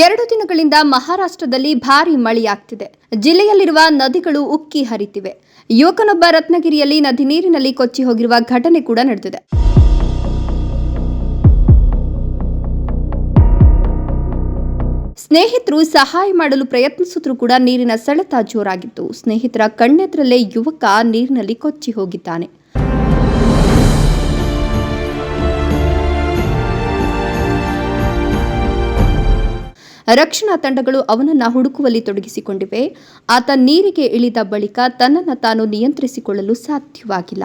ಎರಡು ದಿನಗಳಿಂದ ಮಹಾರಾಷ್ಟ್ರದಲ್ಲಿ ಭಾರಿ ಮಳೆಯಾಗ್ತಿದೆ. ಜಿಲ್ಲೆಯಲ್ಲಿರುವ ನದಿಗಳು ಉಕ್ಕಿ ಹರಿತಿವೆ. ಯುವಕನೊಬ್ಬ ರತ್ನಗಿರಿಯಲ್ಲಿ ನದಿ ನೀರಿನಲ್ಲಿ ಕೊಚ್ಚಿ ಹೋಗಿರುವ ಘಟನೆ ಕೂಡ ನಡೆದಿದೆ. ಸ್ನೇಹಿತರು ಸಹಾಯ ಮಾಡಲು ಪ್ರಯತ್ನಿಸಿದ್ರು ಕೂಡ ನೀರಿನ ಸೆಳೆತ ಜೋರಾಗಿತ್ತು. ಸ್ನೇಹಿತರ ಕಣ್ಣೆದ್ರಲ್ಲೇ ಯುವಕ ನೀರಿನಲ್ಲಿ ಕೊಚ್ಚಿ ಹೋಗಿದ್ದಾನೆ. ರಕ್ಷಣಾ ತಂಡಗಳು ಅವನನ್ನ ಹುಡುಕುವಲ್ಲಿ ತೊಡಗಿಸಿಕೊಂಡಿವೆ. ಆತ ನೀರಿಗೆ ಇಳಿದ ಬಳಿಕ ತನ್ನನ್ನು ತಾನು ನಿಯಂತ್ರಿಸಿಕೊಳ್ಳಲು ಸಾಧ್ಯವಾಗಿಲ್ಲ.